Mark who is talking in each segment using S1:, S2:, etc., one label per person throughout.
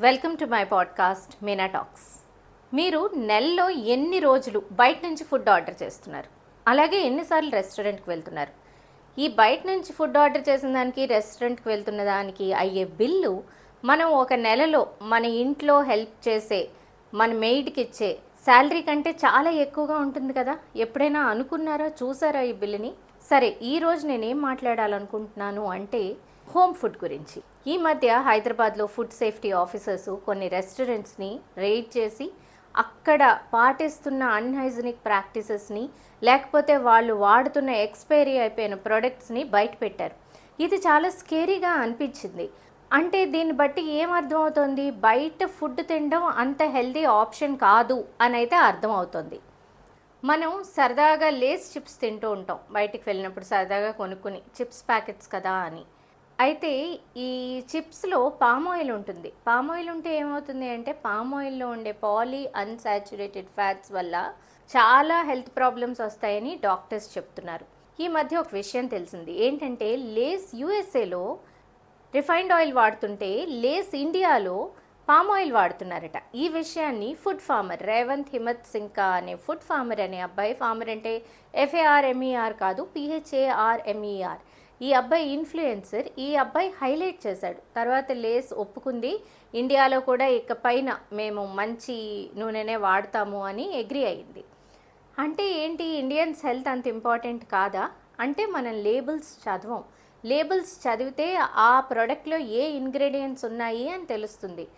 S1: Welcome to my podcast Meena talks. మీరు నెలలో ఎన్ని రోజులు బయట నుంచి ఫుడ్ ఆర్డర్ చేస్తున్నారు? అలాగే ఎన్నిసార్లు రెస్టారెంట్కి వెళ్తున్నారు? ఈ బయట నుంచి ఫుడ్ ఆర్డర్ చేసిన దానికి రెస్టారెంట్కి వెళ్తున్న దానికి అయ్యే బిల్లు మనం ఒక నెలలో మన ఇంట్లో హెల్ప్ చేసే మన మెయిడ్కి ఇచ్చే శాలరీ కంటే చాలా ఎక్కువగా ఉంటుంది కదా? ఎప్పుడైనా అనుకున్నారా చూసారా ఈ బిల్లుని? సరే ఈరోజు నేనేం మాట్లాడాలనుకుంటున్నాను అంటే హోమ్ ఫుడ్ గురించి. ఈ మధ్య హైదరాబాద్లో ఫుడ్ సేఫ్టీ ఆఫీసర్స్ కొన్ని రెస్టారెంట్స్ని రేడ్ చేసి అక్కడ పాటిస్తున్న అన్హైజినిక్ ప్రాక్టీసెస్ని లేకపోతే వాళ్ళు వాడుతున్న ఎక్స్పైరీ అయిపోయిన ప్రొడక్ట్స్ని బయట పెట్టారు ఇది చాలా స్కేరీగా అనిపించింది. అంటే దీన్ని బట్టి ఏం అర్థమవుతుంది? బయట ఫుడ్ తినడం అంత హెల్దీ ఆప్షన్ కాదు అని అయితే అర్థమవుతుంది. మనం సరదాగా లేస్ చిప్స్ తింటూ ఉంటాం. బయటికి వెళ్ళినప్పుడు సరదాగా కొనుక్కుని చిప్స్ ప్యాకెట్స్ కదా అని. అయితే ఈ చిప్స్లో పామ్ ఆయిల్ ఉంటుంది. పామ్ ఆయిల్ ఉంటే ఏమవుతుంది అంటే పామ్ ఆయిల్లో ఉండే పాలీ అన్సాచురేటెడ్ ఫ్యాట్స్ వల్ల చాలా హెల్త్ ప్రాబ్లమ్స్ వస్తాయని డాక్టర్స్ చెప్తున్నారు. ఈ మధ్య ఒక విషయం తెలిసింది. ఏంటంటే లేస్ యూఎస్ఏలో రిఫైన్డ్ ఆయిల్ వాడుతుంటే లేస్ ఇండియాలో పామ్ ఆయిల్ వాడుతున్నారట. ఈ విషయాన్ని food farmer Revant Himatsingka అనే ఫుడ్ ఫార్మర్ అనే అబ్బాయి ఫార్మర్ అంటే ఎఫ్ఏఆర్ఎంఈఆర్ కాదు పిహెచ్ఏఆర్ఎంఈఆర్ ఈ అబ్బాయి ఇన్ఫ్లుయెన్సర్ ఈ అబ్బాయి హైలైట్ చేశాడు. తర్వాత లేస్ ఒప్పుకుంది. ఇండియాలో కూడా ఇక పైన మేము మంచి నూనెనే వాడతాము అని అగ్రి అయింది. అంటే ఏంటి? ఇండియన్స్ హెల్త్ అంత ఇంపార్టెంట్ కాదా? అంటే మనం లేబుల్స్ చదవం. లేబుల్స్ చదివితే ఆ ప్రోడక్ట్లో ఏ ఇంగ్రీడియంట్స్ ఉన్నాయి అని తెలుస్తుంది.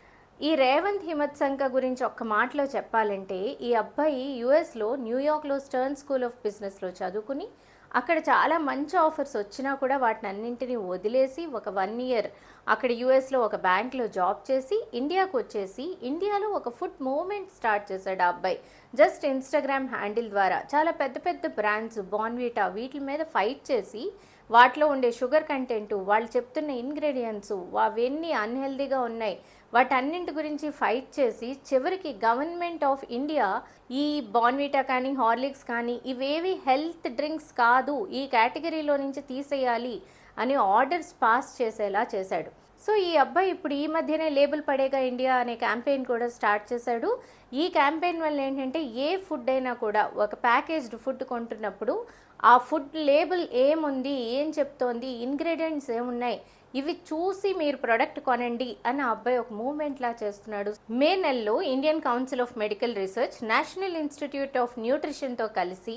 S1: ఈ రేవంత్ హిమత్ సంక గురించి ఒక్క మాటలో చెప్పాలంటే ఈ అబ్బాయి యుఎస్లో న్యూయార్క్లో స్టర్న్ స్కూల్ ఆఫ్ బిజినెస్లో చదువుకుని అక్కడ చాలా మంచి ఆఫర్స్ వచ్చినా కూడా వాటిని అన్నింటినీ వదిలేసి ఒక వన్ ఇయర్ అక్కడ యూఎస్లో ఒక బ్యాంక్లో జాబ్ చేసి ఇండియాకు వచ్చేసి ఇండియాలో ఒక ఫుడ్ మూవ్మెంట్ స్టార్ట్ చేశాడు ఆ అబ్బాయి. జస్ట్ ఇన్స్టాగ్రామ్ హ్యాండిల్ ద్వారా చాలా పెద్ద పెద్ద బ్రాండ్స్ బాన్విటా వీటి మీద ఫైట్ చేసి వాటిలో ఉండే షుగర్ కంటెంట్ వాళ్ళు చెప్తున్న ఇంగ్రీడియంట్స్ అవన్నీ అన్హెల్దీగా ఉన్నాయి. వాటన్నింటి గురించి ఫైట్ చేసి చివరికి గవర్నమెంట్ ఆఫ్ ఇండియా ఈ బాన్విటా కానీ హార్లిక్స్ కానీ ఇవేవి హెల్త్ డ్రింక్స్ కాదు ఈ కేటగిరీలో నుంచి తీసేయాలి అని ఆర్డర్స్ పాస్ చేసేలా చేశాడు. సో ఈ అబ్బాయి ఇప్పుడు ఈ మధ్యనే లేబుల్ పడేగా ఇండియా అనే క్యాంపెయిన్ కూడా స్టార్ట్ చేశాడు. ఈ క్యాంపెయిన్ వల్ల ఏంటంటే ఏ ఫుడ్ అయినా కూడా ఒక ప్యాకేజ్డ్ ఫుడ్ కొంటున్నప్పుడు ఆ ఫుడ్ లేబుల్ ఏముంది ఏం చెప్తోంది ఇంగ్రీడియంట్స్ ఏమున్నాయి ఇవి చూసి మీరు ప్రొడక్ట్ కొనండి అని ఆ అబ్బాయి ఒక మూవ్మెంట్ లా చేస్తున్నాడు. మే నెలలో Indian council of medical research national institute of న్యూట్రిషన్తో కలిసి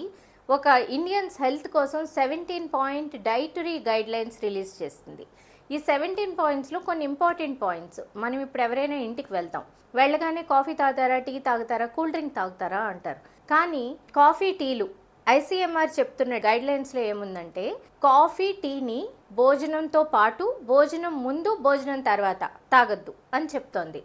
S1: ఒక ఇండియన్స్ హెల్త్ కోసం seventeen point dietary guidelines release చేస్తుంది. ఈ సెవెంటీన్ పాయింట్స్లో కొన్ని ఇంపార్టెంట్ పాయింట్స్ మనం ఇప్పుడు ఎవరైనా ఇంటికి వెళ్తాం. వెళ్ళగానే కాఫీ తాగుతారా టీ తాగుతారా కూల్ డ్రింక్ తాగుతారా అంటారు. కానీ కాఫీ టీలు ఐసీఎంఆర్ చెప్తున్న గైడ్లైన్స్లో ఏముందంటే కాఫీ టీని భోజనంతో పాటు భోజనం ముందు భోజనం తర్వాత తాగద్దు అని చెప్తోంది.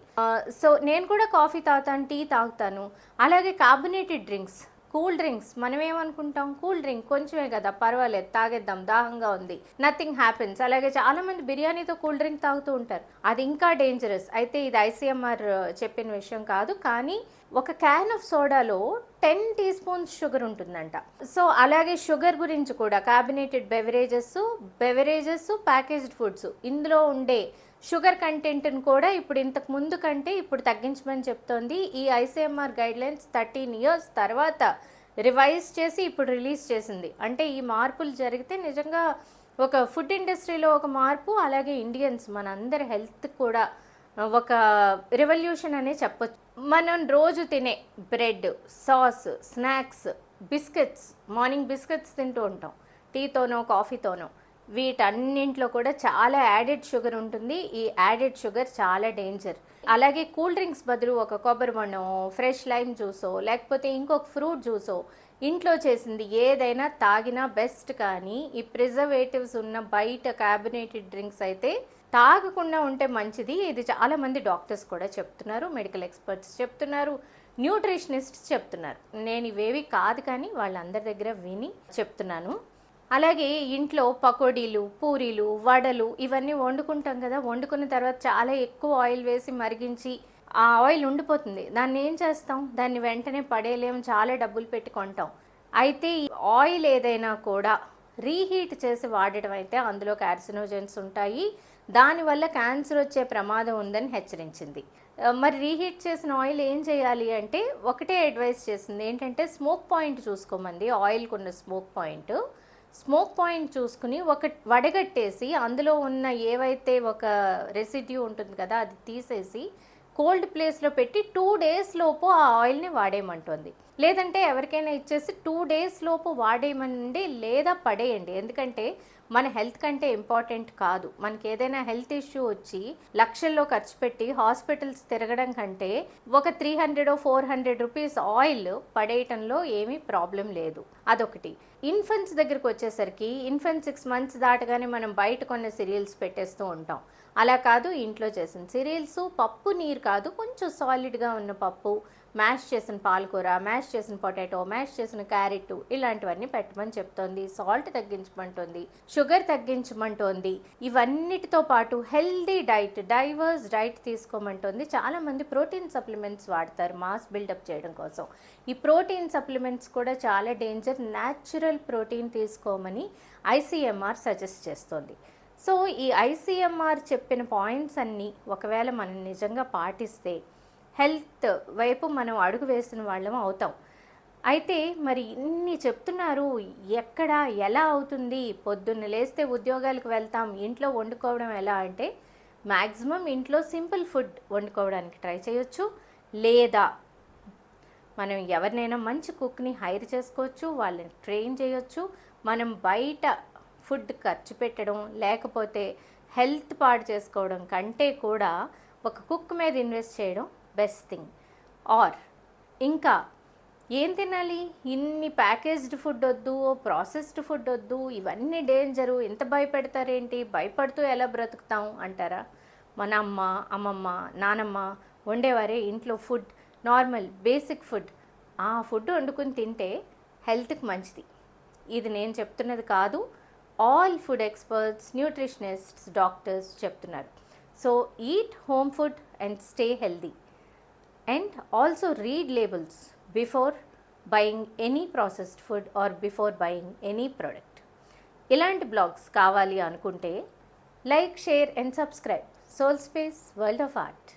S1: సో నేను కూడా కాఫీ తాగుతాను టీ తాగుతాను అలాగే కార్బొనేటెడ్ డ్రింక్స్ కూల్ డ్రింక్స్. మనం ఏమనుకుంటాం కూల్ డ్రింక్ కొంచెమే కదా పర్వాలేదు తాగేద్దాం దాహంగా ఉంది. నథింగ్ హ్యాపెన్స్ అలాగే చాలా మంది బిర్యానీతో కూల్ డ్రింక్ తాగుతూ ఉంటారు. అది ఇంకా డేంజరస్ అయితే ఇది ఐసీఎంఆర్ చెప్పిన విషయం కాదు కానీ ఒక క్యాన్ ఆఫ్ సోడాలో టెన్ టీ స్పూన్స్ షుగర్ ఉంటుందంట. సో అలాగే షుగర్ గురించి కూడా carbonated beverages beverages packaged foods ఇందులో ఉండే షుగర్ కంటెంట్ని కూడా ఇప్పుడు ఇంతకు ముందు కంటే ఇప్పుడు తగ్గించమని చెప్తోంది. ఈ ఐసీఎంఆర్ గైడ్లైన్స్ థర్టీన్ ఇయర్స్ తర్వాత రివైజ్ చేసి ఇప్పుడు రిలీజ్ చేసింది. అంటే ఈ మార్పులు జరిగితే నిజంగా ఒక ఫుడ్ ఇండస్ట్రీలో ఒక మార్పు అలాగే ఇండియన్స్ మనందరి హెల్త్ కూడా ఒక రెవల్యూషన్ అనే చెప్పొచ్చు. మనం రోజు తినే bread sauce snacks biscuits morning biscuits తింటూ ఉంటాం. టీతోనో కాఫీతోనో వీటన్నింటిలో కూడా చాలా యాడెడ్ షుగర్ ఉంటుంది. ఈ యాడెడ్ షుగర్ చాలా డేంజర్ అలాగే కూల్ డ్రింక్స్ బదులు ఒక కొబ్బరి బొండో ఫ్రెష్ లైమ్ జ్యూసో లేకపోతే ఇంకొక ఫ్రూట్ జ్యూసో ఇంట్లో చేసింది ఏదైనా తాగినా బెస్ట్ కానీ ఈ ప్రిజర్వేటివ్స్ ఉన్న బయట క్యాబినేటెడ్ డ్రింక్స్ అయితే తాగకుండా ఉంటే మంచిది. ఇది చాలా మంది డాక్టర్స్ కూడా చెప్తున్నారు మెడికల్ ఎక్స్పర్ట్స్ చెప్తున్నారు న్యూట్రిషనిస్ట్స్ చెప్తున్నారు. నేను ఇవేవి కాదు కానీ వాళ్ళందరి దగ్గర విని చెప్తున్నాను. అలాగే ఇంట్లో పకోడీలు పూరీలు వడలు ఇవన్నీ వండుకుంటాం కదా. వండుకున్న తర్వాత చాలా ఎక్కువ ఆయిల్ వేసి మరిగించి ఆ ఆయిల్ ఉండిపోతుంది. దాన్ని ఏం చేస్తాం? దాన్ని వెంటనే పడేయలేం. చాలా డబ్బులు పెట్టి కొంటాం. అయితే ఈ ఆయిల్ ఏదైనా కూడా రీహీట్ చేసి వాడటం అయితే అందులో క్యాన్సినోజెన్స్ ఉంటాయి. దానివల్ల క్యాన్సర్ వచ్చే ప్రమాదం ఉందని హెచ్చరించింది. మరి రీహీట్ చేసిన ఆయిల్ ఏం చేయాలి అంటే ఒకటే అడ్వైస్ చేసింది. ఏంటంటే స్మోక్ పాయింట్ చూసుకోమంది ఆయిల్కున్న స్మోక్ పాయింట్ స్మోక్ పాయింట్ చూసుకుని ఒక వడగట్టేసి అందులో ఉన్న ఏవైతే ఒక రెసిడ్యూ ఉంటుంది కదా అది తీసేసి కోల్డ్ ప్లేస్లో పెట్టి టూ డేస్ లోపు ఆ ఆయిల్ని వాడేయమంటుంది. లేదంటే ఎవరికైనా ఇచ్చేసి టూ డేస్ లోపు వాడేయమండి లేదా పడేయండి. ఎందుకంటే మన హెల్త్ కంటే ఇంపార్టెంట్ కాదు. మనకి ఏదైనా హెల్త్ ఇష్యూ వచ్చి లక్షల్లో ఖర్చు పెట్టి హాస్పిటల్స్ తిరగడం కంటే ఒక three hundred four hundred rupees oil పడేయటంలో ఏమీ ప్రాబ్లం లేదు. అదొకటి. ఇన్ఫెంట్స్ దగ్గరికి వచ్చేసరికి ఇన్ఫెంట్ సిక్స్ మంత్స్ దాటగానే మనం బయట కొన్న సిరియల్స్ పెట్టేస్తూ ఉంటాం. అలా కాదు ఇంట్లో చేసిన సిరియల్స్ పప్పు నీరు కాదు కొంచెం సాలిడ్గా ఉన్న పప్పు మ్యాష్ చేసిన పాలకూర మ్యాష్ చేసిన పొటాటో మ్యాష్ చేసిన క్యారెట్ ఇలాంటివన్నీ పెట్టమని చెప్తోంది. సాల్ట్ తగ్గించమంటోంది. షుగర్ తగ్గించమంటోంది. ఇవన్నిటితో పాటు హెల్దీ డైట్ డైవర్స్ డైట్ తీసుకోమంటోంది. చాలామంది ప్రోటీన్ సప్లిమెంట్స్ వాడతారు మాస్ బిల్డప్ చేయడం కోసం. ఈ ప్రోటీన్ సప్లిమెంట్స్ కూడా చాలా డేంజర్ న్యాచురల్ ప్రోటీన్ తీసుకోమని ఐసీఎంఆర్ సజెస్ట్ చేస్తోంది. సో ఈ ఐసీఎంఆర్ చెప్పిన పాయింట్స్ అన్నీ ఒకవేళ మనం నిజంగా పాటిస్తే హెల్త్ వైపు మనం అడుగు వేసిన వాళ్ళం అవుతాం. అయితే మరి ఇన్ని చెప్తున్నారు ఎక్కడ ఎలా అవుతుంది? పొద్దున్న లేస్తే ఉద్యోగాలకు వెళ్తాం ఇంట్లో వండుకోవడం ఎలా అంటే మ్యాక్సిమం ఇంట్లో సింపుల్ ఫుడ్ వండుకోవడానికి ట్రై చేయొచ్చు. లేదా మనం ఎవరినైనా మంచి కుక్ని హైర్ చేసుకోవచ్చు వాళ్ళని ట్రైన్ చేయొచ్చు. మనం బయట ఫుడ్ ఖర్చు పెట్టడం లేకపోతే హెల్త్ పాడు చేసుకోవడం కంటే కూడా ఒక కుక్ మీద ఇన్వెస్ట్ చేయడం బెస్ట్ థింగ్. ఆర్ ఇంకా ఏం తినాలి? ఇన్ని ప్యాకేజ్డ్ ఫుడ్ వద్దు ప్రాసెస్డ్ ఫుడ్ వద్దు ఇవన్నీ డేంజరు. ఎంత భయపెడతారేంటి? భయపడుతూ ఎలా బ్రతుకుతాం? అంటారా? మన అమ్మ అమ్మమ్మ నానమ్మ వండేవారే ఇంట్లో ఫుడ్ నార్మల్ బేసిక్ ఫుడ్. ఆ ఫుడ్ వండుకుని తింటే హెల్త్కి మంచిది. ఇది నేను చెప్తున్నది కాదు all food experts nutritionists doctors చెప్తున్నారు. So eat home food and stay healthy. And also read labels before buying any processed food or before buying any product ఇలాంటి బ్లాగ్స్ కావాలి అనుకుంటే like share and subscribe soul space world of art